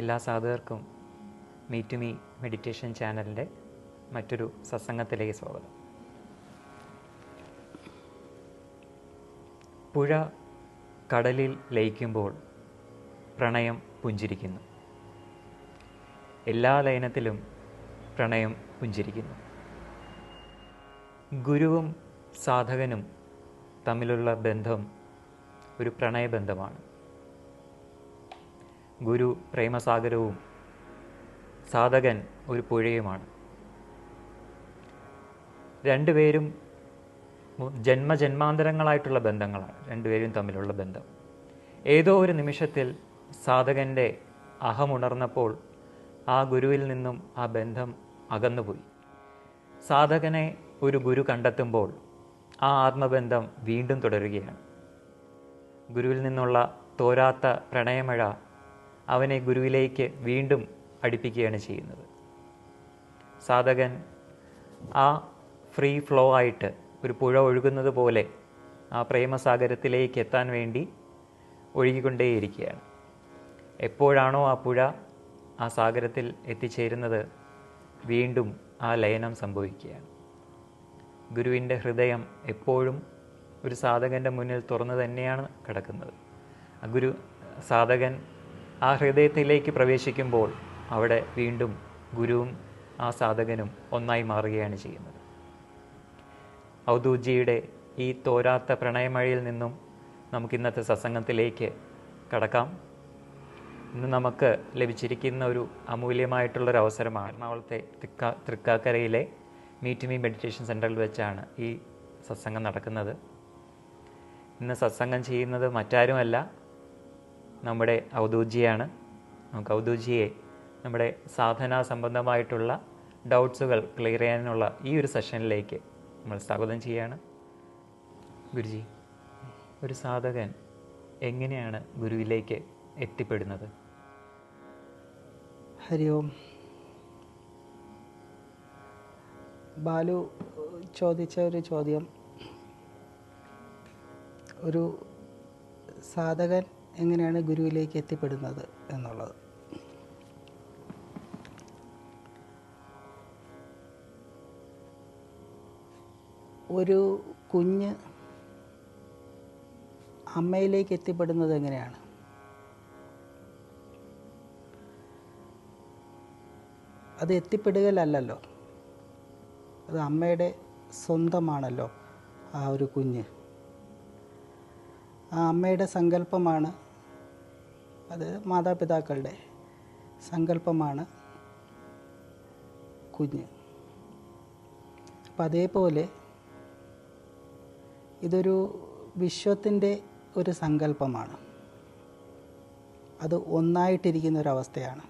എല്ലാ സാധകർക്കും me to me meditation ചാനലിന്റെ മറ്റൊരു സത്സംഗത്തിലേക്ക് സ്വാഗതം. പുഴ കടലിൽ ലയിക്കുമ്പോൾ പ്രണയം പുഞ്ചിരിക്കുന്നു. എല്ലാ ലയനത്തിലും പ്രണയം പുഞ്ചിരിക്കുന്നു. ഗുരുവും സാധകനും തമ്മിലുള്ള ബന്ധം ഒരു പ്രണയബന്ധമാണ്. ഗുരു പ്രേമസാഗരവും സാധകൻ ഒരു പുഴയുമാണ്. രണ്ടുപേരും ജന്മജന്മാന്തരങ്ങളായിട്ടുള്ള ബന്ധങ്ങളാണ്. രണ്ടുപേരും തമ്മിലുള്ള ബന്ധം. ഏതോ ഒരു നിമിഷത്തിൽ സാധകന്റെ അഹമുണർന്നപ്പോൾ ആ ഗുരുവിൽ നിന്നും ആ ബന്ധം അകന്നുപോയി. സാധകനെ ഒരു ഗുരു കണ്ടെത്തുമ്പോൾ ആ ആത്മബന്ധം വീണ്ടും തുടരുകയാണ്. ഗുരുവിൽ നിന്നുള്ള തോരാത്ത പ്രണയമഴ അവനെ ഗുരുവിലേക്ക് വീണ്ടും അടുപ്പിക്കുകയാണ് ചെയ്യുന്നത്. സാധകൻ ആ ഫ്രീ ഫ്ലോ ആയിട്ട് ഒരു പുഴ ഒഴുകുന്നത് പോലെ ആ പ്രേമസാഗരത്തിലേക്ക് എത്താൻ വേണ്ടി ഒഴുകിക്കൊണ്ടേയിരിക്കുകയാണ്. എപ്പോഴാണോ ആ പുഴ ആ സാഗരത്തിൽ എത്തിച്ചേരുന്നത് വീണ്ടും ആ ലയനം സംഭവിക്കുകയാണ്. ഗുരുവിന്റെ ഹൃദയം എപ്പോഴും ഒരു സാധകന്റെ മുന്നിൽ തുറന്നു തന്നെയാണ് കിടക്കുന്നത്. ആ ഗുരു സാധകൻ ആ ഹൃദയത്തിലേക്ക് പ്രവേശിക്കുമ്പോൾ അവിടെ വീണ്ടും ഗുരുവും ആ സാധകനും ഒന്നായി മാറുകയാണ് ചെയ്യുന്നത്. ഔദൂജിയുടെ ഈ തോരാത്ത പ്രണയമഴയിൽ നിന്നും നമുക്ക് ഇന്നത്തെ സത്സംഗത്തിലേക്ക് കടക്കാം. ഇന്ന് നമുക്ക് ലഭിച്ചിരിക്കുന്ന ഒരു അമൂല്യമായിട്ടുള്ളൊരു അവസരമാണ് എറണാകുളത്തെ തൃക്കാ തൃക്കാക്കരയിലെ മീറ്റ് മീ മെഡിറ്റേഷൻ സെന്ററിൽ വെച്ചാണ് ഈ സത്സംഗം നടക്കുന്നത്. ഇന്ന് സത്സംഗം ചെയ്യുന്നത് മറ്റാരുമല്ല നമ്മുടെ ഔദൂജിയാണ്. നമുക്ക് ഔദൂജിയെ നമ്മുടെ സാധന സംബന്ധമായിട്ടുള്ള ഡൗട്ട്സുകൾ ക്ലിയർ ചെയ്യാനുള്ള ഈ ഒരു സെഷനിലേക്ക് നമ്മൾ സ്വാഗതം ചെയ്യുകയാണ് ഗുരുജി ഒരു സാധകൻ എങ്ങനെയാണ് ഗുരുവിലേക്ക് എത്തിപ്പെടുന്നത്? ഹരി ഓം. ബാലു ചോദിച്ച ഒരു ചോദ്യം. ഒരു സാധകൻ എങ്ങനെയാണ് ഗുരുവിലേക്ക് എത്തിപ്പെടുന്നത് എന്നുള്ളത്? ഒരു കുഞ്ഞ് അമ്മയിലേക്ക് എത്തിപ്പെടുന്നത് എങ്ങനെയാണ്? അത് എത്തിപ്പെടുകയല്ലല്ലോ. അത് അമ്മയുടെ സ്വന്തമാണല്ലോ ആ ഒരു കുഞ്ഞ്. ആ അമ്മയുടെ സങ്കല്പമാണ്. അത് മാതാപിതാക്കളുടെ സങ്കല്പമാണ്. കുഞ്ഞ്. അപ്പം അതേപോലെ ഇതൊരു വിശ്വത്തിന്റെ ഒരു സങ്കല്പമാണ്. അത് ഒന്നായിട്ടിരിക്കുന്ന ഒരവസ്ഥയാണ്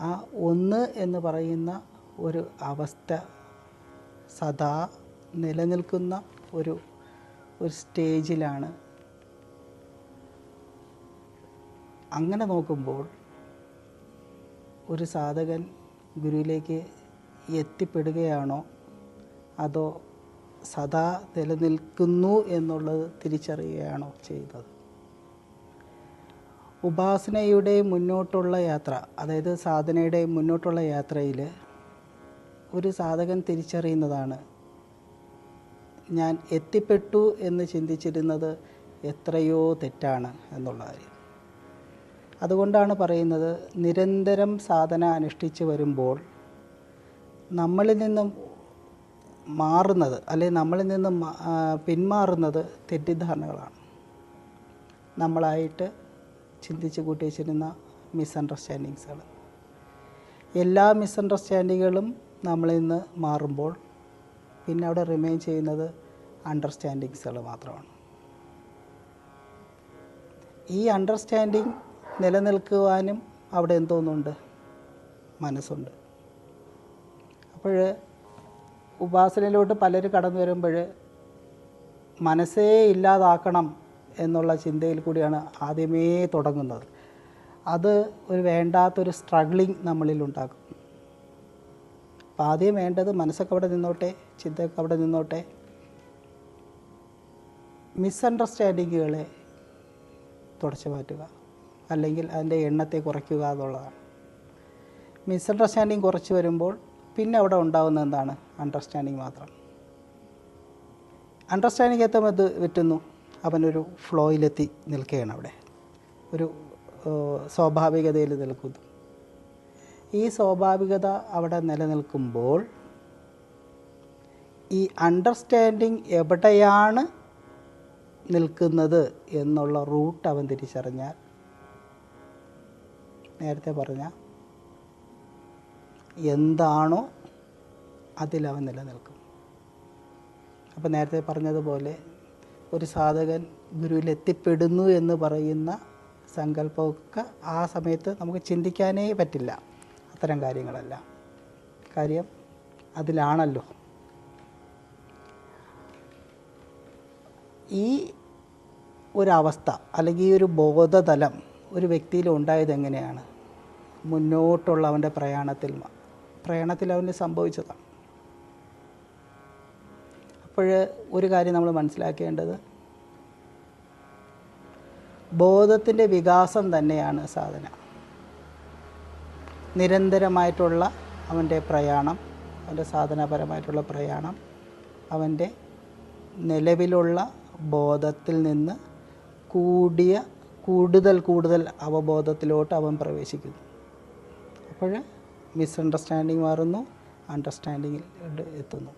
ആ ഒന്ന് എന്ന് പറയുന്ന ഒരു അവസ്ഥ സദാ നിലനിൽക്കുന്ന ഒരു ഒരു സ്റ്റേജിലാണ്. അങ്ങനെ നോക്കുമ്പോൾ ഒരു സാധകൻ ഗുരുവിലേക്ക് എത്തിപ്പെടുകയാണോ? അതോ സദാ നിലനിൽക്കുന്നു എന്നുള്ളത് തിരിച്ചറിയുകയാണോ ചെയ്തത്? ഉപാസനയുടെ മുന്നോട്ടുള്ള യാത്ര അതായത് സാധനയുടെ മുന്നോട്ടുള്ള യാത്രയിൽ ഒരു സാധകൻ തിരിച്ചറിയുന്നതാണ് ഞാൻ എത്തിപ്പെട്ടു എന്ന് ചിന്തിച്ചിരുന്നത് എത്രയോ തെറ്റാണ് എന്നുള്ള കാര്യം. അതുകൊണ്ടാണ് പറയുന്നത് നിരന്തരം സാധന അനുഷ്ഠിച്ച് വരുമ്പോൾ നമ്മളിൽ നിന്നും മാറുന്നത് അല്ലെങ്കിൽ നമ്മളിൽ നിന്നും പിന്മാറുന്നത് തെറ്റിദ്ധാരണകളാണ്. നമ്മളായിട്ട് ചിന്തിച്ച് കൂട്ടി വെച്ചിരുന്ന മിസ്അണ്ടർസ്റ്റാൻഡിങ്സുകൾ എല്ലാ മിസ്അണ്ടർസ്റ്റാൻഡിങ്ങുകളും നമ്മളിൽ നിന്ന് മാറുമ്പോൾ പിന്നെ അവിടെ റിമെയിൻ ചെയ്യുന്നത് അണ്ടർസ്റ്റാൻഡിങ്സുകൾ മാത്രമാണ്. ഈ അണ്ടർസ്റ്റാൻഡിങ് നിലനിൽക്കുവാനും അവിടെ എന്തോന്നുണ്ട്? മനസ്സുണ്ട്. അപ്പോൾ ഉപാസനയിലോട്ട് പലരും കടന്നു വരുമ്പോൾ മനസ്സേ ഇല്ലാതാക്കണം എന്നുള്ള ചിന്തയിൽ കൂടിയാണ് ആദ്യമേ തുടങ്ങുന്നത്. അത് ഒരു വേണ്ടാത്തൊരു സ്ട്രഗ്ലിങ് നമ്മളിൽ ഉണ്ടാക്കും. അപ്പോൾ ആദ്യം വേണ്ടത് മനസ്സൊക്കെ അവിടെ നിന്നോട്ടെ ചിന്തയൊക്കെ അവിടെ നിന്നോട്ടെ മിസ്അണ്ടർസ്റ്റാൻഡിങ്ങുകളെ തുടച്ചു മാറ്റുക. അല്ലെങ്കിൽ അതിന്റെ എണ്ണത്തെ കുറയ്ക്കുക എന്നുള്ളതാണ്. മിസ്അണ്ടർസ്റ്റാൻഡിങ് കുറച്ച് വരുമ്പോൾ പിന്നെ അവിടെ ഉണ്ടാകുന്ന എന്താണ്? അണ്ടർസ്റ്റാൻഡിങ് മാത്രം. അണ്ടർസ്റ്റാൻഡിങ് എത്തുമ്പോൾ ഇത് പറ്റുന്നു? അവനൊരു ഫ്ലോയിലെത്തി നിൽക്കുകയാണ് അവിടെ. ഒരു സ്വാഭാവികതയിൽ നിൽക്കുന്നു. ഈ സ്വാഭാവികത അവിടെ നിലനിൽക്കുമ്പോൾ ഈ അണ്ടർസ്റ്റാൻഡിങ് എവിടെയാണ് നിൽക്കുന്നത് എന്നുള്ള റൂട്ട് അവൻ തിരിച്ചറിഞ്ഞാൽ നേരത്തെ പറഞ്ഞ എന്താണോ അതിലവൻ നിലനിൽക്കും. അപ്പം നേരത്തെ പറഞ്ഞതുപോലെ ഒരു സാധകൻ ഗുരുവിൽ എത്തിപ്പെടുന്നു എന്ന് പറയുന്ന സങ്കല്പമൊക്കെ ആ സമയത്ത് നമുക്ക് ചിന്തിക്കാനേ പറ്റില്ല. അത്തരം കാര്യങ്ങളെല്ലാം. കാര്യം അതിലാണല്ലോ. ഈ ഒരവസ്ഥ അല്ലെങ്കിൽ ഈ ഒരു ബോധതലം ഒരു വ്യക്തിയിൽ ഉണ്ടായത് എങ്ങനെയാണ്? മുന്നോട്ടുള്ള അവന്റെ പ്രയാണത്തിൽ പ്രയാണത്തിൽ അവന് സംഭവിച്ചതാണ്. അപ്പോൾ ഒരു കാര്യം നമ്മൾ മനസ്സിലാക്കേണ്ടത് ബോധത്തിന്റെ വികാസം തന്നെയാണ് സാധന. നിരന്തരമായിട്ടുള്ള അവന്റെ പ്രയാണം അവന്റെ സാധനപരമായിട്ടുള്ള പ്രയാണം അവന്റെ നിലവിലുള്ള ബോധത്തിൽ നിന്ന് കൂടിയ കൂടുതൽ കൂടുതൽ അവബോധത്തിലോട്ട് അവൻ പ്രവേശിക്കുന്നു. അപ്പോൾ മിസ്അണ്ടർസ്റ്റാൻഡിങ് മാറുന്നു അണ്ടർസ്റ്റാൻഡിങ്ങിൽ എത്തുന്നു.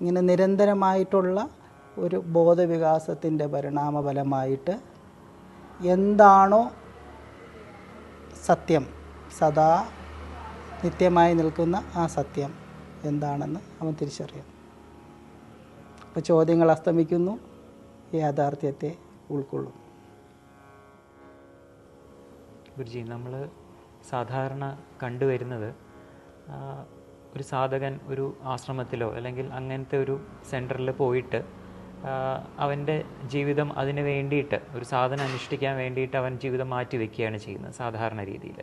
ഇങ്ങനെ നിരന്തരമായിട്ടുള്ള ഒരു ബോധവികാസത്തിന്റെ പരിണാമഫലമായിട്ട് എന്താണോ സത്യം സദാ നിത്യമായി നിൽക്കുന്ന ആ സത്യം എന്താണെന്ന് അവൻ തിരിച്ചറിയുന്നു. അപ്പോൾ ചോദ്യങ്ങൾ അസ്തമിക്കുന്നു. യാഥാർത്ഥ്യത്തെ ഉൾക്കൊള്ളും. ഗുരുജി നമ്മൾ സാധാരണ കണ്ടുവരുന്നത് ഒരു സാധകൻ ഒരു ആശ്രമത്തിലോ അല്ലെങ്കിൽ അങ്ങനത്തെ ഒരു സെന്ററിൽ പോയിട്ട് അവന്റെ ജീവിതം അതിന് വേണ്ടിയിട്ട് ഒരു സാധനം അനുഷ്ഠിക്കാൻ വേണ്ടിയിട്ട് അവൻ ജീവിതം മാറ്റി വയ്ക്കുകയാണ് ചെയ്യുന്നത് സാധാരണ രീതിയിൽ.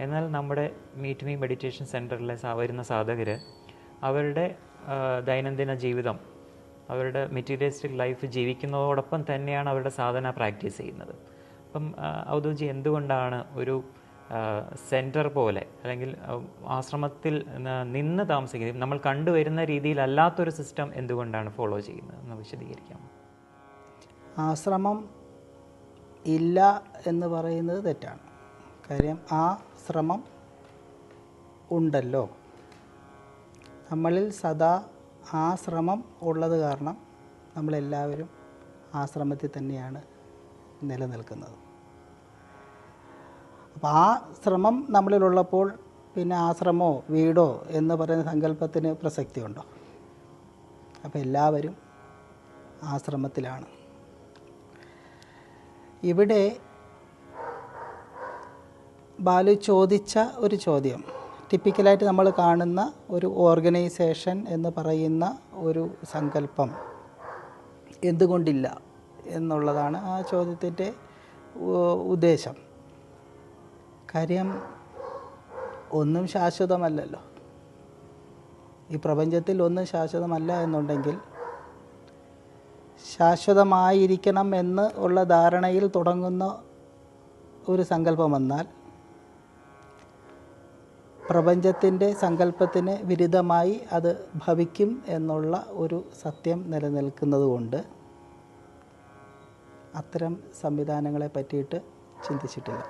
എന്നാൽ നമ്മുടെ മീറ്റ് മീ മെഡിറ്റേഷൻ സെന്ററിലെ വരുന്ന സാധകർ അവരുടെ ദൈനംദിന ജീവിതം അവരുടെ മെറ്റീരിയലിസ്റ്റിക് ലൈഫ് ജീവിക്കുന്നതോടൊപ്പം തന്നെയാണ് അവരുടെ സാധന പ്രാക്ടീസ് ചെയ്യുന്നത്. അപ്പം ഔദോജി എന്തുകൊണ്ടാണ് ഒരു സെന്റർ പോലെ അല്ലെങ്കിൽ ആശ്രമത്തിൽ നിന്ന് താമസിക്കുന്നത്? നമ്മൾ കണ്ടുവരുന്ന രീതിയിലല്ലാത്തൊരു സിസ്റ്റം എന്തുകൊണ്ടാണ് ഫോളോ ചെയ്യുന്നത്? എന്ന് വിശദീകരിക്കാം ആശ്രമം ഇല്ല എന്ന് പറയുന്നത് തെറ്റാണ്. കാര്യം ആ ശ്രമം ഉണ്ടല്ലോ. നമ്മളിൽ സദാ ആ ശ്രമം ഉള്ളത് കാരണം നമ്മളെല്ലാവരും ആശ്രമത്തിൽ തന്നെയാണ് നിലനിൽക്കുന്നത്. അപ്പോൾ ആ ശ്രമം നമ്മളിലുള്ളപ്പോൾ പിന്നെ ആശ്രമോ വീടോ എന്ന് പറയുന്ന സങ്കല്പത്തിന് പ്രസക്തിയുണ്ടോ? അപ്പോൾ എല്ലാവരും ആശ്രമത്തിലാണ്. ഇവിടെ ബാലു ചോദിച്ച ഒരു ചോദ്യം. ടിപ്പിക്കലായിട്ട് നമ്മൾ കാണുന്ന ഒരു ഓർഗനൈസേഷൻ എന്ന് പറയുന്ന ഒരു സങ്കല്പം. എന്തുകൊണ്ടില്ല എന്നുള്ളതാണ് ആ ചോദ്യത്തിന്റെ ഉദ്ദേശം. കാര്യം ഒന്നും ശാശ്വതമല്ലല്ലോ. ഈ പ്രപഞ്ചത്തിൽ ഒന്നും ശാശ്വതമല്ല എന്നുണ്ടെങ്കിൽ ശാശ്വതമായിരിക്കണം എന്ന് ഉള്ള ധാരണയിൽ തുടങ്ങുന്ന ഒരു സങ്കല്പം വന്നാൽ പ്രപഞ്ചത്തിന്റെ സങ്കല്പത്തിന് വിരുദ്ധമായി അത് ഭവിക്കും എന്നുള്ള ഒരു സത്യം നിലനിൽക്കുന്നതുകൊണ്ട് അത്തരം സംവിധാനങ്ങളെ പറ്റിയിട്ട് ചിന്തിച്ചിട്ടില്ല.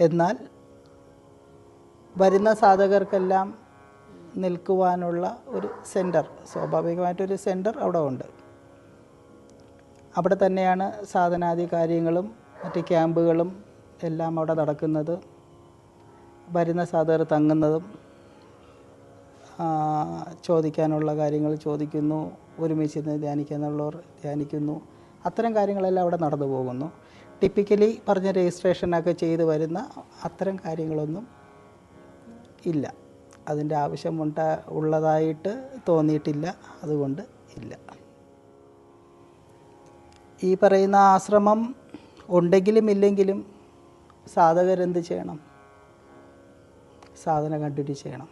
എന്നാൽ വരുന്ന സാധകർക്കെല്ലാം നിൽക്കുവാനുള്ള ഒരു സെന്റർ സ്വാഭാവികമായിട്ടൊരു സെന്റർ അവിടെ ഉണ്ട്. അവിടെ തന്നെയാണ് സാധനാദി കാര്യങ്ങളും മറ്റ് ക്യാമ്പുകളും എല്ലാം അവിടെ നടക്കുന്നത്. വരുന്ന സാധകർ തങ്ങുന്നതും ചോദിക്കാനുള്ള കാര്യങ്ങൾ ചോദിക്കുന്നു ഒരുമിച്ച് ഇരുന്ന് ധ്യാനിക്കാനുള്ളവർ ധ്യാനിക്കുന്നു. അത്തരം കാര്യങ്ങളെല്ലാം അവിടെ നടന്നു പോകുന്നു. ടിപ്പിക്കലി പറഞ്ഞ രജിസ്ട്രേഷനൊക്കെ ചെയ്തു വരുന്ന അത്തരം കാര്യങ്ങളൊന്നും ഇല്ല. അതിന്റെ ആവശ്യമുണ്ട ഉള്ളതായിട്ട് തോന്നിയിട്ടില്ല. അതുകൊണ്ട് ഇല്ല. ഈ പറയുന്ന ആശ്രമം ഉണ്ടെങ്കിലും ഇല്ലെങ്കിലും സാധകരെന്ത് ചെയ്യണം? സാധന കണ്ടിന്യൂ ചെയ്യണം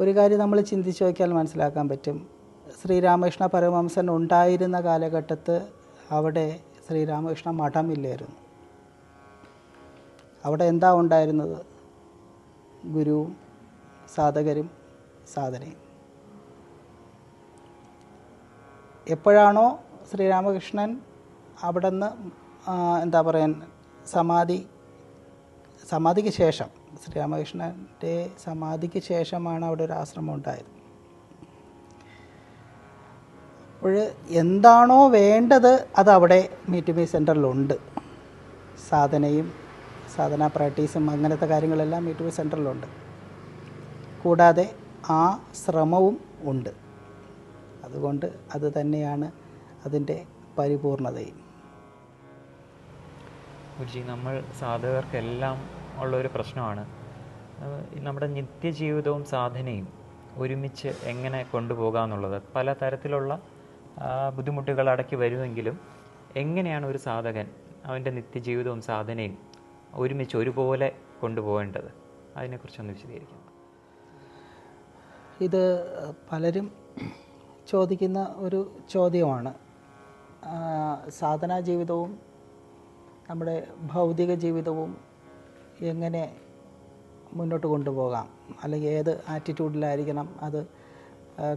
ഒരു കാര്യം നമ്മൾ ചിന്തിച്ച് നോക്കിയാൽ മനസ്സിലാക്കാൻ പറ്റും. ശ്രീരാമകൃഷ്ണ പരമഹംസൻ ഉണ്ടായിരുന്ന കാലഘട്ടത്ത് അവിടെ ശ്രീരാമകൃഷ്ണ മഠമില്ലായിരുന്നു. അവിടെ എന്താ ഉണ്ടായിരുന്നത്? ഗുരുവും സാധകരും സാധനയും. എപ്പോഴാണോ ശ്രീരാമകൃഷ്ണൻ അവിടെ നിന്ന് എന്താ പറയാൻ സമാധി സമാധിക്ക് ശേഷം ശ്രീരാമകൃഷ്ണന്റെ സമാധിക്ക് ശേഷമാണ് അവിടെ ഒരു ആശ്രമം ഉണ്ടായത്. അപ്പോൾ എന്താണോ വേണ്ടത് അത് അവിടെ മീറ്റ് മീ സെന്ററിലുണ്ട് സാധനയും സാധന പ്രാക്ടീസും അങ്ങനത്തെ കാര്യങ്ങളെല്ലാം മീറ്റ് മീ സെന്ററിലുണ്ട് കൂടാതെ ആ ശ്രമവും ഉണ്ട്. അതുകൊണ്ട് അത് തന്നെയാണ് അതിന്റെ പരിപൂർണതയും. ഗുരുജി നമ്മൾ സാധകർക്കെല്ലാം ഉള്ളൊരു പ്രശ്നമാണ്. നമ്മുടെ നിത്യജീവിതവും സാധനയും ഒരുമിച്ച് എങ്ങനെ കൊണ്ടുപോകാമെന്നുള്ളത് പല തരത്തിലുള്ള ബുദ്ധിമുട്ടുകൾ അടക്കി വരുമെങ്കിലും എങ്ങനെയാണ് ഒരു സാധകൻ അവന്റെ നിത്യജീവിതവും സാധനയും ഒരുമിച്ച് ഒരുപോലെ കൊണ്ടുപോകേണ്ടത്? അതിനെക്കുറിച്ചൊന്ന് വിശദീകരിക്കാം. ഇത് പലരും ചോദിക്കുന്ന ഒരു ചോദ്യമാണ്. സാധനാ ജീവിതവും നമ്മുടെ ഭൗതിക ജീവിതവും എങ്ങനെ മുന്നോട്ട് കൊണ്ടുപോകാം? അല്ലെങ്കിൽ ഏത് ആറ്റിറ്റ്യൂഡിലായിരിക്കണം അത്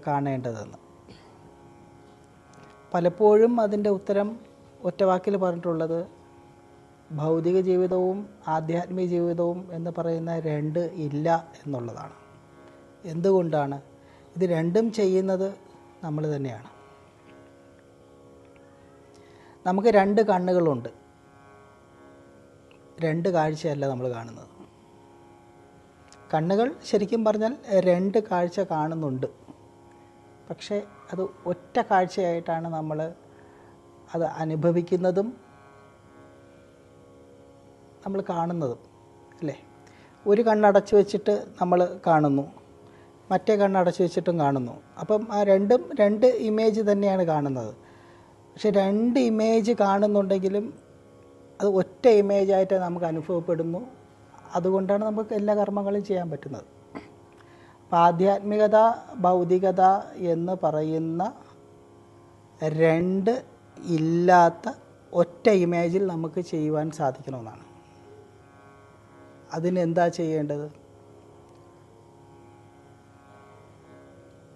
കാണേണ്ടതെന്ന്. പലപ്പോഴും അതിന്റെ ഉത്തരം ഒറ്റ വാക്കിൽ പറഞ്ഞിട്ടുള്ളത് ഭൗതിക ജീവിതവും ആധ്യാത്മിക ജീവിതവും എന്ന് പറയുന്ന രണ്ട് ഇല്ല എന്നുള്ളതാണ്. എന്തുകൊണ്ടാണ്? ഇത് രണ്ടും ചെയ്യുന്നത് നമ്മൾ തന്നെയാണ്. നമുക്ക് രണ്ട് കണ്ണുകളുണ്ട്. രണ്ട് കാഴ്ചയല്ല നമ്മൾ കാണുന്നത്. കണ്ണുകൾ ശരിക്കും പറഞ്ഞാൽ രണ്ട് കാഴ്ച കാണുന്നുണ്ട്. പക്ഷേ അത് ഒറ്റ കാഴ്ചയായിട്ടാണ് നമ്മൾ അത് അനുഭവിക്കുന്നതും നമ്മൾ കാണുന്നതും അല്ലേ? ഒരു കണ്ണടച്ച് വെച്ചിട്ട് നമ്മൾ കാണുന്നു മറ്റേ കണ്ണടച്ച് വെച്ചിട്ടും കാണുന്നു. അപ്പം ആ രണ്ടും രണ്ട് ഇമേജ് തന്നെയാണ് കാണുന്നത്. പക്ഷെ രണ്ട് ഇമേജ് കാണുന്നുണ്ടെങ്കിലും അത് ഒറ്റ ഇമേജായിട്ട് നമുക്ക് അനുഭവപ്പെടുന്നു. അതുകൊണ്ടാണ് നമുക്ക് എല്ലാ കർമ്മങ്ങളും ചെയ്യാൻ പറ്റുന്നത്. അപ്പം ആധ്യാത്മികത ഭൗതികത എന്ന് പറയുന്ന രണ്ട് ഇല്ലാത്ത ഒറ്റ ഇമേജിൽ നമുക്ക് ചെയ്യുവാൻ സാധിക്കണമെന്നാണ്. അതിനെന്താ ചെയ്യേണ്ടത്?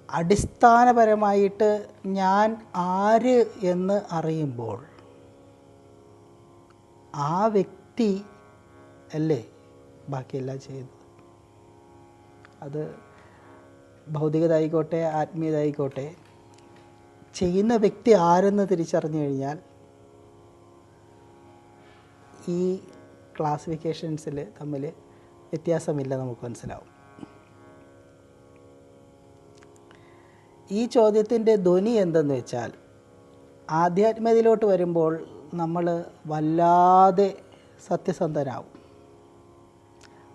അടിസ്ഥാനപരമായിട്ട് ഞാൻ ആര് എന്ന് അറിയുമ്പോൾ ആ വ്യക്തി അല്ലേ ബാക്കിയെല്ലാം ചെയ്യുന്നത്? അത് ഭൗതികത ആയിക്കോട്ടെ ആത്മീയത ആയിക്കോട്ടെ ചെയ്യുന്ന വ്യക്തി ആരെന്ന് തിരിച്ചറിഞ്ഞു കഴിഞ്ഞാൽ ഈ ക്ലാസിഫിക്കേഷൻസിൽ തമ്മിൽ വ്യത്യാസമില്ല നമുക്ക് മനസ്സിലാവും. ഈ ചോദ്യത്തിന്റെ ധ്വനി എന്തെന്ന് വെച്ചാൽ ആധ്യാത്മികതയിലോട്ട് വരുമ്പോൾ നമ്മൾ വല്ലാതെ സത്യസന്ധരാകും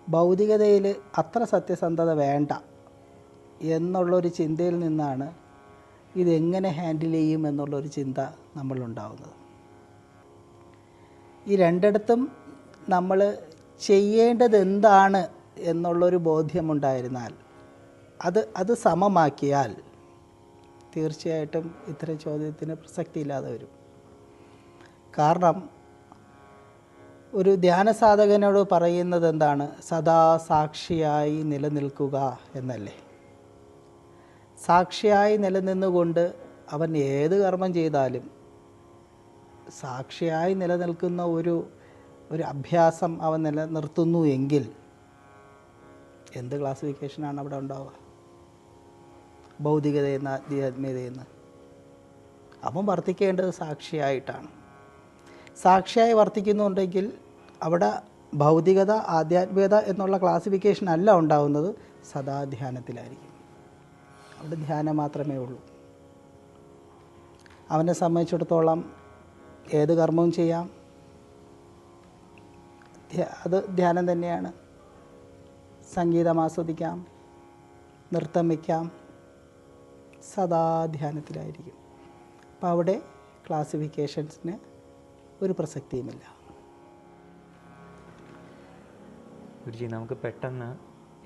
ഭൗതികതയിൽ അത്ര സത്യസന്ധത വേണ്ട എന്നുള്ളൊരു ചിന്തയിൽ നിന്നാണ് ഇതെങ്ങനെ ഹാൻഡിൽ ചെയ്യും എന്നുള്ളൊരു ചിന്ത നമ്മളുണ്ടാവുന്നത്. ഈ രണ്ടിടത്തും നമ്മൾ ചെയ്യേണ്ടത് എന്താണ് എന്നുള്ളൊരു ബോധ്യമുണ്ടായിരുന്നാൽ അത് അത് സമമാക്കിയാൽ തീർച്ചയായിട്ടും ഇത്തരം ചോദ്യത്തിന് പ്രസക്തിയില്ലാതെ വരും. കാരണം ഒരു ധ്യാന സാധകനോട് പറയുന്നത് എന്താണ്? സദാ സാക്ഷിയായി നിലനിൽക്കുക എന്നല്ലേ? സാക്ഷിയായി നിലനിന്നുകൊണ്ട് അവൻ ഏത് കർമ്മം ചെയ്താലും സാക്ഷിയായി നിലനിൽക്കുന്ന ഒരു ഒരു അഭ്യാസം അവൻ നിലനിർത്തുന്നു എങ്കിൽ എന്ത് ക്ലാസിഫിക്കേഷനാണ് അവിടെ ഉണ്ടാവുക? ഭൗതികതയെന്ന് ആധ്യാത്മികതയെന്ന് അവൻ വർത്തിക്കേണ്ടത് സാക്ഷിയായിട്ടാണ്. സാക്ഷിയായി വർത്തിക്കുന്നുണ്ടെങ്കിൽ അവിടെ ഭൗതികത ആധ്യാത്മികത എന്നുള്ള ക്ലാസിഫിക്കേഷൻ അല്ല ഉണ്ടാവുന്നത്. സദാ ധ്യാനത്തിലായിരിക്കും അവിടെ ധ്യാനം മാത്രമേ ഉള്ളൂ. അവനെ സംബന്ധിച്ചിടത്തോളം ഏത് കർമ്മവും ചെയ്യാം. അത് ധ്യാനം തന്നെയാണ്. സംഗീതം ആസ്വദിക്കാം നൃത്തം വയ്ക്കാം സദാ ധ്യാനത്തിലായിരിക്കും അപ്പോൾ അവിടെ ക്ലാസിഫിക്കേഷൻസിന് ഒരു പ്രസക്തിയുമില്ല. ഗുരുജി നമുക്ക് പെട്ടെന്ന്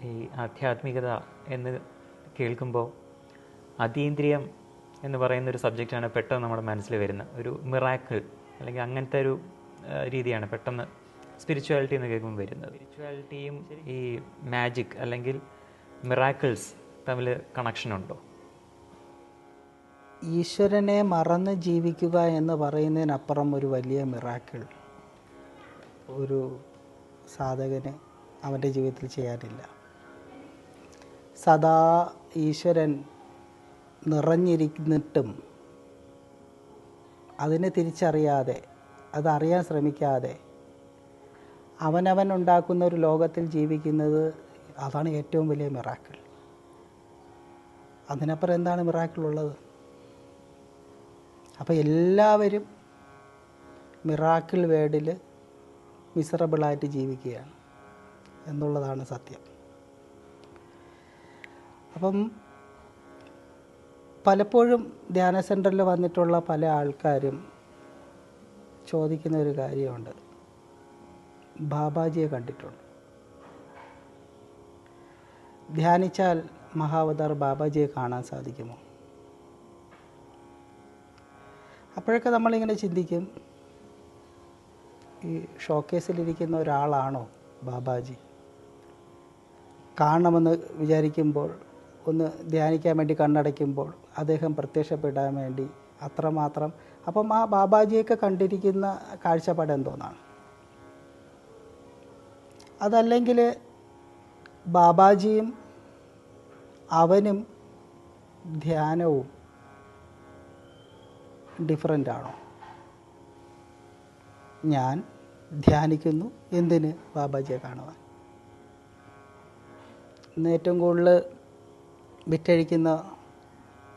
ഈ ആധ്യാത്മികത എന്ന് കേൾക്കുമ്പോൾ അതീന്ദ്രിയം എന്ന് പറയുന്ന ഒരു സബ്ജക്റ്റാണ് പെട്ടെന്ന് നമ്മുടെ മനസ്സിൽ വരുന്നത്. ഒരു മിറാക്കിൾ അല്ലെങ്കിൽ അങ്ങനത്തെ ഒരു രീതിയാണ് പെട്ടെന്ന് സ്പിരിച്വാലിറ്റി എന്ന് കേൾക്കുമ്പോൾ വരുന്നത്. സ്പിരിച്വാലിറ്റിയും ഈ മാജിക് അല്ലെങ്കിൽ മിറാക്കിൾസ് തമ്മിൽ കണക്ഷൻ ഉണ്ടോ? ഈശ്വരനെ മറന്ന് ജീവിക്കുക എന്ന് പറയുന്നതിനപ്പുറം ഒരു വലിയ മിറാക്കിൾ. ഒരു സാധകന് അവന്റെ ജീവിതത്തിൽ ചെയ്യാനില്ല. സദാ ഈശ്വരൻ നിറഞ്ഞിരിക്കുന്നിട്ടും അതിനെ തിരിച്ചറിയാതെ അതറിയാൻ ശ്രമിക്കാതെ അവനവൻ ഉണ്ടാക്കുന്ന ഒരു ലോകത്തിൽ ജീവിക്കുന്നത് അതാണ് ഏറ്റവും വലിയ മിറാക്കിൾ. അതിനപ്പുറം എന്താണ് മിറാക്കിൾ ഉള്ളത്? അപ്പോൾ എല്ലാവരും മിറാക്കിൾ വേർഡിൽ മിസറബിളായിട്ട് ജീവിക്കുകയാണ് എന്നുള്ളതാണ് സത്യം. അപ്പം പലപ്പോഴും ധ്യാന സെന്ററിൽ വന്നിട്ടുള്ള പല ആൾക്കാരും ചോദിക്കുന്ന ഒരു കാര്യമുണ്ട്. ബാബാജിയെ കണ്ടിട്ടുണ്ട്? ധ്യാനിച്ചാൽ മഹാവതാർ ബാബാജിയെ കാണാൻ സാധിക്കുമോ? അപ്പോഴൊക്കെ നമ്മളിങ്ങനെ ചിന്തിക്കും ഈ ഷോക്കേസിലിരിക്കുന്ന ഒരാളാണോ ബാബാജി? കാണണമെന്ന് വിചാരിക്കുമ്പോൾ ഒന്ന് ധ്യാനിക്കാൻ വേണ്ടി കണ്ണടയ്ക്കുമ്പോൾ അദ്ദേഹം പ്രത്യക്ഷപ്പെടാൻ വേണ്ടി അത്രമാത്രം. അപ്പം ആ ബാബാജിയൊക്കെ കണ്ടിരിക്കുന്ന കാഴ്ചപ്പാട് എന്തോന്നാണ്? അതല്ലെങ്കിൽ ബാബാജിയും അവനും ധ്യാനവും ഡിഫറന്റ് ആണോ? ഞാൻ ധ്യാനിക്കുന്നു. എന്തിന് ബാബാജിയെ കാണുവാൻ? ഇന്ന് ഏറ്റവും കൂടുതൽ വിറ്റഴിക്കുന്ന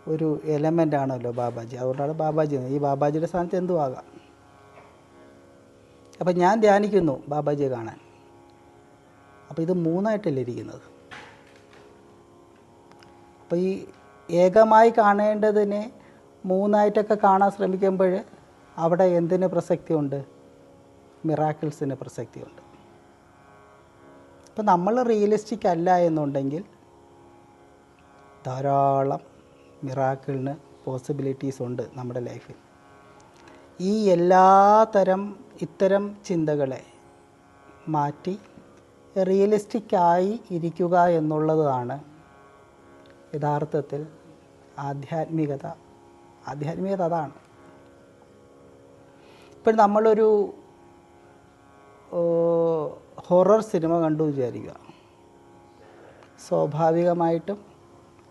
ഒരു എലമെന്റ് ആണല്ലോ ബാബാജി. അതുകൊണ്ടാണ് ബാബാജി ഈ ബാബാജിയുടെ സ്ഥാനത്ത് എന്തും ആകാം അപ്പം ഞാൻ ധ്യാനിക്കുന്നു ബാബാജിയെ കാണാൻ. അപ്പോൾ ഇത് മൂന്നായിട്ടല്ലേ ഇരിക്കുന്നത്? അപ്പോൾ ഈ ഏകമായി കാണേണ്ടതിനെ മൂന്നായിട്ടൊക്കെ കാണാൻ ശ്രമിക്കുമ്പോൾ അവിടെ എന്തിന് പ്രസക്തിയുണ്ട്? മിറാക്കിൾസിന് പ്രസക്തിയുണ്ട്. ഇപ്പം നമ്മൾ റിയലിസ്റ്റിക് അല്ല എന്നുണ്ടെങ്കിൽ ധാരാളം മിറാക്കിളിന് പോസിബിലിറ്റീസ് ഉണ്ട് നമ്മുടെ ലൈഫിൽ ഈ എല്ലാ തരം ഇത്തരം ചിന്തകളെ മാറ്റി റിയലിസ്റ്റിക്കായി ഇരിക്കുക എന്നുള്ളതാണ് യഥാർത്ഥത്തിൽ ആധ്യാത്മികത ആധ്യാത്മികത അതാണ്. ഇപ്പം നമ്മളൊരു ഹൊറർ സിനിമ കണ്ടു വിചാരിക്കുക. സ്വാഭാവികമായിട്ടും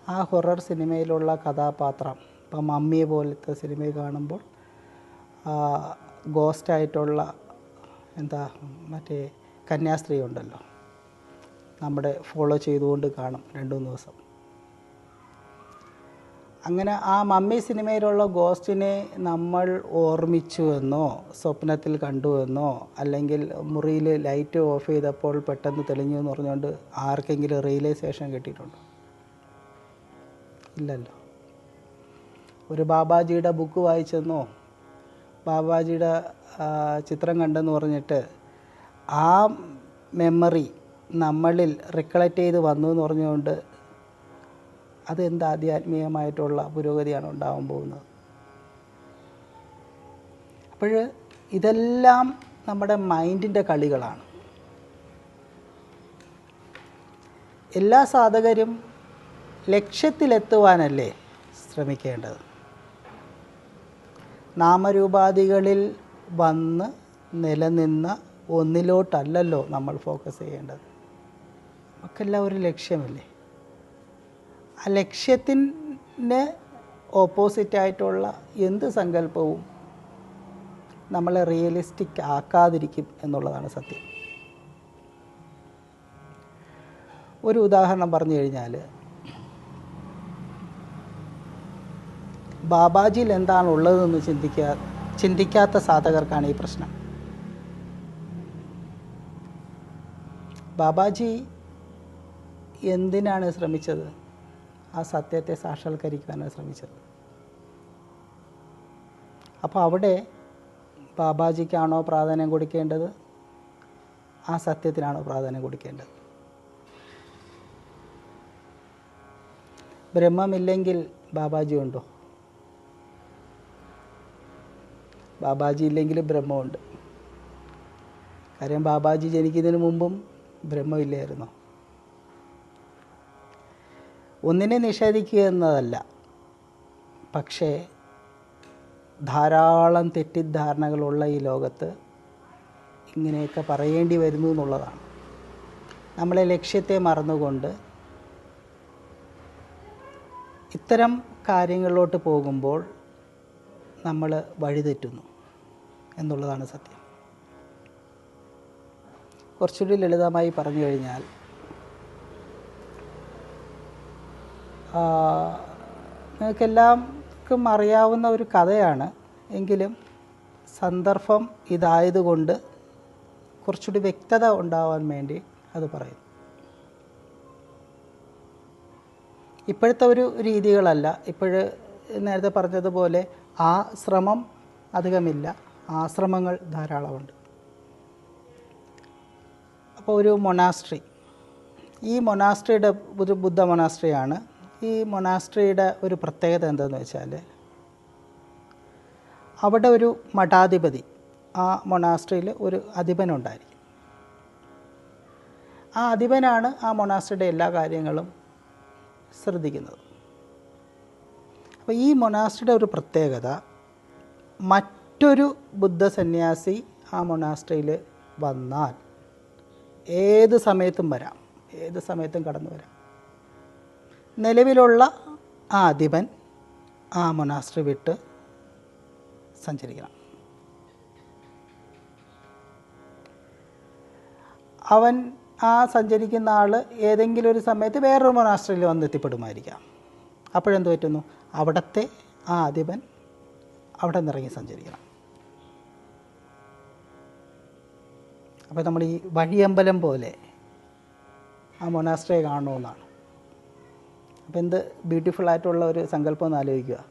ആ ഹൊറർ സിനിമയിലുള്ള കഥാപാത്രം ഇപ്പം മമ്മിയെ പോലത്തെ സിനിമ കാണുമ്പോൾ ഗോസ്റ്റായിട്ടുള്ള എന്താ മറ്റേ കന്യാസ്ത്രീ ഉണ്ടല്ലോ. നമ്മുടെ ഫോളോ ചെയ്തുകൊണ്ട് കാണും രണ്ട് മൂന്ന് ദിവസം. അങ്ങനെ ആ മമ്മി സിനിമയിലുള്ള ഗോസ്റ്റിനെ നമ്മൾ ഓർമ്മിച്ചു എന്നോ സ്വപ്നത്തിൽ കണ്ടു എന്നോ അല്ലെങ്കിൽ മുറിയിൽ ലൈറ്റ് ഓഫ് ചെയ്തപ്പോൾ പെട്ടെന്ന് തെളിഞ്ഞു എന്ന് പറഞ്ഞുകൊണ്ട് ആർക്കെങ്കിലും റിയലൈസേഷൻ കിട്ടിയിട്ടുണ്ടോ? ഇല്ലല്ലോ. ഒരു ബാബാജിയുടെ ബുക്ക് വായിച്ചെന്നോ ബാബാജിയുടെ ചിത്രം കണ്ടെന്ന് പറഞ്ഞിട്ട് ആ മെമ്മറി നമ്മളിൽ റിക്കളക്റ്റ് ചെയ്ത് വന്നു എന്ന് പറഞ്ഞുകൊണ്ട് അതെന്ത് ആധ്യാത്മികമായിട്ടുള്ള പുരോഗതിയാണ് ഉണ്ടാവാൻ പോകുന്നത്? അപ്പോൾ ഇതെല്ലാം നമ്മുടെ മൈൻഡിന്റെ കളികളാണ്. എല്ലാ സാധകരും ലക്ഷ്യത്തിലെത്തുവാനല്ലേ ശ്രമിക്കേണ്ടത്? നാമരൂപാധികളിൽ വന്ന് നിലനിന്ന ഒന്നിലോട്ടല്ലല്ലോ നമ്മൾ ഫോക്കസ് ചെയ്യേണ്ടത്. നമുക്കെല്ലാം ഒരു ലക്ഷ്യമല്ലേ? ലക്ഷ്യത്തിന് ഓപ്പോസിറ്റായിട്ടുള്ള എന്ത് സങ്കല്പവും നമ്മളെ റിയലിസ്റ്റിക് ആക്കാതിരിക്കും എന്നുള്ളതാണ് സത്യം. ഒരു ഉദാഹരണം പറഞ്ഞു കഴിഞ്ഞാൽ ബാബാജിയിൽ എന്താണ് ഉള്ളതെന്ന് ചിന്തിക്കാ ചിന്തിക്കാത്ത സാധകർക്കാണ് ഈ പ്രശ്നം. ബാബാജി എന്തിനാണ് ശ്രമിച്ചത്? ആ സത്യത്തെ സാക്ഷാത്കരിക്കാനാണ് ശ്രമിച്ചത്. അപ്പോൾ അവിടെ ബാബാജിക്കാണോ പ്രാധാന്യം കൊടുക്കേണ്ടത്? ആ സത്യത്തിനാണോ പ്രാധാന്യം കൊടുക്കേണ്ടത്? ബ്രഹ്മമില്ലെങ്കിൽ ബാബാജി ഉണ്ടോ? ബാബാജി ഇല്ലെങ്കിൽ ബ്രഹ്മമുണ്ട്. കാര്യം ബാബാജി ജനിക്കുന്നതിന് മുമ്പും ബ്രഹ്മമില്ലായിരുന്നോ. ഒന്നിനെ നിഷേധിക്കുക എന്നതല്ല. പക്ഷേ ധാരാളം തെറ്റിദ്ധാരണകളുള്ള ഈ ലോകത്ത് ഇങ്ങനെയൊക്കെ പറയേണ്ടി വരുന്നു എന്നുള്ളതാണ്. നമ്മളെ ലക്ഷ്യത്തെ മറന്നുകൊണ്ട് ഇത്തരം കാര്യങ്ങളിലോട്ട് പോകുമ്പോൾ നമ്മൾ വഴിതെറ്റുന്നു എന്നുള്ളതാണ് സത്യം. കുറച്ചുകൂടി ലളിതമായി പറഞ്ഞു കഴിഞ്ഞാൽ നിങ്ങൾക്കെല്ലാവർക്കും അറിയാവുന്ന ഒരു കഥയാണ്. എങ്കിലും സന്ദർഭം ഇതായതുകൊണ്ട് കുറച്ചുകൂടി വ്യക്തത ഉണ്ടാവാൻ വേണ്ടി അത് പറയുന്നു. ഇപ്പോഴത്തെ ഒരു രീതികളല്ല. ഇപ്പോഴ് നേരത്തെ പറഞ്ഞതുപോലെ ആ ശ്രമം അധികമില്ല. ആശ്രമങ്ങൾ ധാരാളമുണ്ട്. അപ്പോൾ ഒരു മൊനാസ്ട്രി ഈ മൊനാസ്ട്രിയുടെ ഒരു ബുദ്ധ മൊനാസ്ട്രിയാണ് ഈ മൊനാസ്ട്രിയുടെ ഒരു പ്രത്യേകത എന്താണെന്ന് വെച്ചാൽ അവിടെ ഒരു മഠാധിപതി ആ മൊണാസ്ട്രിയിൽ ഒരു അധിപനുണ്ടായിരിക്കും. ആ അധിപനാണ് ആ മൊണാസ്ട്രിയുടെ എല്ലാ കാര്യങ്ങളും ശ്രദ്ധിക്കുന്നത്. അപ്പോൾ ഈ മൊനാസ്ട്രിയുടെ ഒരു പ്രത്യേകത മറ്റൊരു ബുദ്ധ സന്യാസി ആ മൊണാസ്ട്രിയിൽ വന്നാൽ ഏത് സമയത്തും വരാം. ഏത് സമയത്തും കടന്നു വരാം. നിലവിലുള്ള ആ അധിപൻ ആ മൊനാസ്ട്രി വിട്ട് സഞ്ചരിക്കണം. അവൻ ആ സഞ്ചരിക്കുന്ന ആൾ ഏതെങ്കിലും ഒരു സമയത്ത് വേറൊരു മൊനാസ്ട്രിയിൽ വന്ന് എത്തിപ്പെടുമായിരിക്കാം. അപ്പോഴെന്ത് പറ്റുന്നു? അവിടത്തെ ആ അധിപൻ അവിടെ നിന്നിറങ്ങി സഞ്ചരിക്കണം. അപ്പോൾ നമ്മൾ ഈ വഴിയമ്പലം പോലെ ആ മൊനാസ്ട്രിയെ കാണണമെന്നാണ് അപ്പോൾ എന്ത് ബ്യൂട്ടിഫുൾ ആയിട്ടുള്ള ഒരു സങ്കല്പം എന്ന് ആലോചിക്കുക.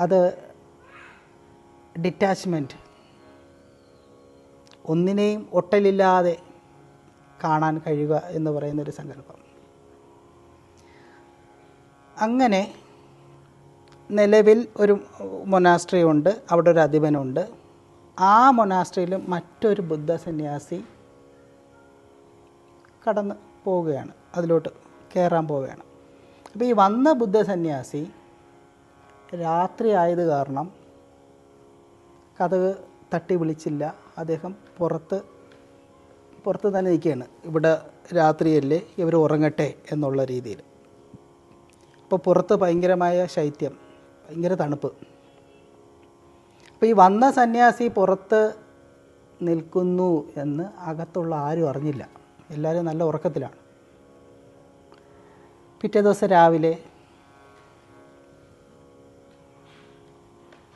അത് ഡിറ്റാച്ച്മെന്റ് ഒന്നിനെയും ഒട്ടലില്ലാതെ കാണാൻ കഴിയുക എന്ന് പറയുന്നൊരു സങ്കല്പം. അങ്ങനെ നിലവിൽ ഒരു മൊനാസ്ട്രി ഉണ്ട് അവിടെ ഒരു അധിപനുണ്ട്. ആ മൊനാസ്ട്രിയിൽ മറ്റൊരു ബുദ്ധ സന്യാസി കടന്ന് പോവുകയാണ് അതിലോട്ട് കയറാൻ പോവുകയാണ്. അപ്പോൾ ഈ വന്ന ബുദ്ധ സന്യാസി രാത്രി ആയത് കാരണം കഥക് തട്ടി വിളിച്ചില്ല. അദ്ദേഹം പുറത്ത് പുറത്ത് തന്നെ നിൽക്കുകയാണ്. ഇവിടെ രാത്രിയല്ലേ ഇവർ ഉറങ്ങട്ടെ എന്നുള്ള രീതിയിൽ. അപ്പോൾ പുറത്ത് ഭയങ്കരമായ ശൈത്യം ഭയങ്കര തണുപ്പ്. അപ്പോൾ ഈ വന്ന സന്യാസി പുറത്ത് നിൽക്കുന്നു എന്ന് അകത്തുള്ള ആരും അറിഞ്ഞില്ല. എല്ലാവരും നല്ല ഉറക്കത്തിലാണ്. പിറ്റേ ദിവസം രാവിലെ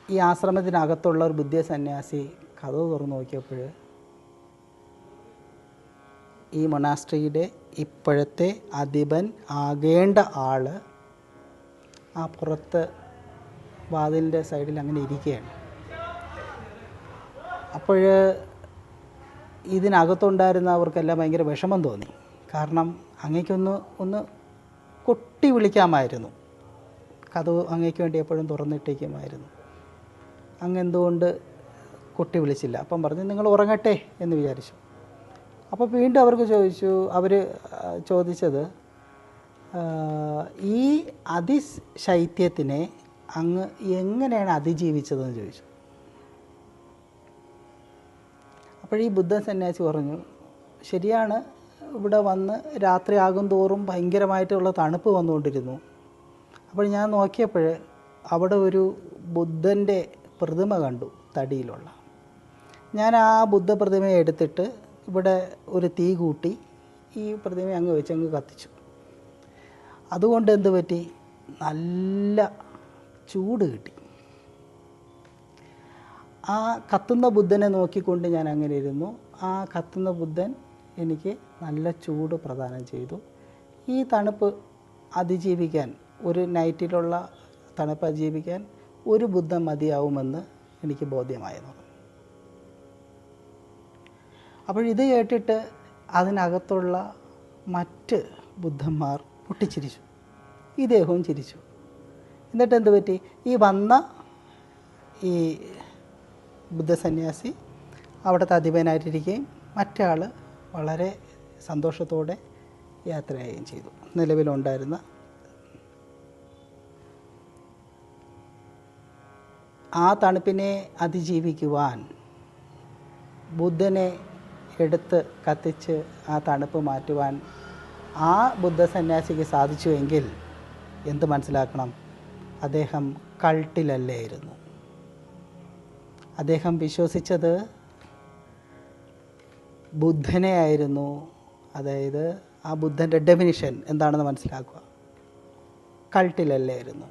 ഈ ആശ്രമത്തിനകത്തുള്ള ഒരു ബുദ്ധിയ സന്യാസി കഥവ് തുറന്നു നോക്കിയപ്പോൾ ഈ മൊണാസ്ട്രിയുടെ ഇപ്പോഴത്തെ അധിപൻ ആകേണ്ട ആൾ ആ പുറത്ത് വാതിലിന്റെ സൈഡിൽ അങ്ങനെ ഇരിക്കുകയാണ്. അപ്പോൾ ഇതിനകത്തുണ്ടായിരുന്നവർക്കെല്ലാം ഭയങ്കര വിഷമം തോന്നി. കാരണം അങ്ങേക്കൊന്ന് ഒന്ന് കൊട്ടി വിളിക്കാമായിരുന്നു. കഥവ് അങ്ങേക്ക് വേണ്ടി എപ്പോഴും തുറന്നിട്ടേക്കുമായിരുന്നു അങ്ങ് എന്തുകൊണ്ട് കൊട്ടി വിളിച്ചില്ല? അപ്പം പറഞ്ഞു നിങ്ങൾ ഉറങ്ങട്ടെ എന്ന് വിചാരിച്ചു. അപ്പോൾ വീണ്ടും അവർക്ക് ചോദിച്ചു അവർ ചോദിച്ചത് ഈ ഈ അതിശൈത്യത്തിനെ അങ്ങ് എങ്ങനെയാണ് അതിജീവിച്ചതെന്ന് ചോദിച്ചു. അപ്പോൾ ഈ ബുദ്ധ സന്യാസി പറഞ്ഞു ശരിയാണ് ഇവിടെ വന്ന് രാത്രിയാകും തോറും ഭയങ്കരമായിട്ടുള്ള തണുപ്പ് വന്നുകൊണ്ടിരുന്നു. അപ്പോൾ ഞാൻ നോക്കിയപ്പോൾ അവിടെ ഒരു ബുദ്ധന്റെ പ്രതിമ കണ്ടു തടിയിലുള്ള. ഞാൻ ആ ബുദ്ധ പ്രതിമയെ എടുത്തിട്ട് ഇവിടെ ഒരു തീ കൂട്ടി ഈ പ്രതിമയെ അങ്ങ് വെച്ച് അങ്ങ് കത്തിച്ചു. അതുകൊണ്ട് എന്ത് പറ്റി? നല്ല ചൂട് കിട്ടി. ആ കത്തുന്ന ബുദ്ധനെ നോക്കിക്കൊണ്ട് ഞാൻ അങ്ങനെ ഇരുന്നു. ആ കത്തുന്ന ബുദ്ധൻ എനിക്ക് നല്ല ചൂട് പ്രദാനം ചെയ്തു. ഈ തണുപ്പ് അതിജീവിക്കാൻ ഒരു നൈറ്റിലുള്ള തണുപ്പ് അതിജീവിക്കാൻ ഒരു ബുദ്ധം മതിയാവുമെന്ന് എനിക്ക് ബോധ്യമായിരുന്നു. അപ്പോൾ ഇത് കേട്ടിട്ട് അതിനകത്തുള്ള മറ്റ് ബുദ്ധന്മാർ പൊട്ടിച്ചിരിച്ചു. ഇദ്ദേഹവും ചിരിച്ചു. എന്നിട്ട് എന്ത് പറ്റി? ഈ വന്ന ഈ ബുദ്ധസന്യാസി അവിടുത്തെ അധിപനായിട്ടിരിക്കുകയും മറ്റേ വളരെ സന്തോഷത്തോടെ യാത്രയാവുകയും ചെയ്തു. നിലവിലുണ്ടായിരുന്ന ആ തണുപ്പിനെ അതിജീവിക്കുവാൻ ബുദ്ധനെ എടുത്ത് കത്തിച്ച് ആ തണുപ്പ് മാറ്റുവാൻ ആ ബുദ്ധസന്യാസിക്ക് സാധിച്ചുവെങ്കിൽ എന്ത് മനസ്സിലാക്കണം? അദ്ദേഹം കൾട്ടിലല്ലായിരുന്നു. അദ്ദേഹം വിശ്വസിച്ചത് ബുദ്ധനെ ആയിരുന്നു അതായത് ആ ബുദ്ധന്റെ ഡെഫിനിഷൻ എന്താണെന്ന് മനസ്സിലാക്കുക. കൾട്ടിലല്ലായിരുന്നു.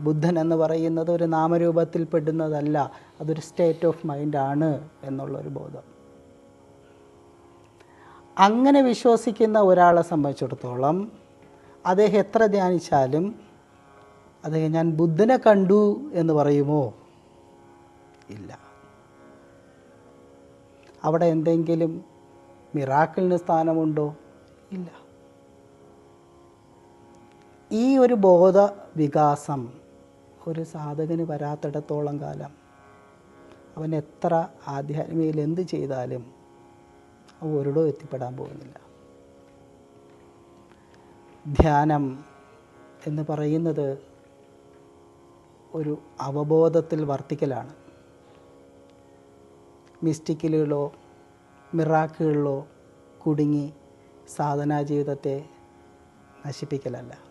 ബുദ്ധൻ എന്ന് പറയുന്നത് ഒരു നാമരൂപത്തിൽ പെടുന്നതല്ല അതൊരു സ്റ്റേറ്റ് ഓഫ് മൈൻഡാണ് എന്നുള്ളൊരു ബോധം. അങ്ങനെ വിശ്വസിക്കുന്ന ഒരാളെ സംബന്ധിച്ചിടത്തോളം അദ്ദേഹം എത്ര ധ്യാനിച്ചാലും അദ്ദേഹം ഞാൻ ബുദ്ധനെ കണ്ടു എന്ന് പറയുമോ? ഇല്ല. അവിടെ എന്തെങ്കിലും മിറാക്കിളിന് സ്ഥാനമുണ്ടോ? ഇല്ല. ഈ ഒരു ബോധ വികാസം ഒരു സാധകന് വരാത്തിടത്തോളം കാലം അവൻ എത്ര ആധ്യാത്മികയിൽ എന്ത് ചെയ്താലും അവ ഒരിടോ എത്തിപ്പെടാൻ പോകുന്നില്ല. ധ്യാനം എന്ന് പറയുന്നത് ഒരു അവബോധത്തിൽ വർത്തിക്കലാണ്. മിസ്റ്റിക്കലുകളോ മിറാക്കുകളിലോ കുടുങ്ങി സാധനാ ജീവിതത്തെ നശിപ്പിക്കലല്ല.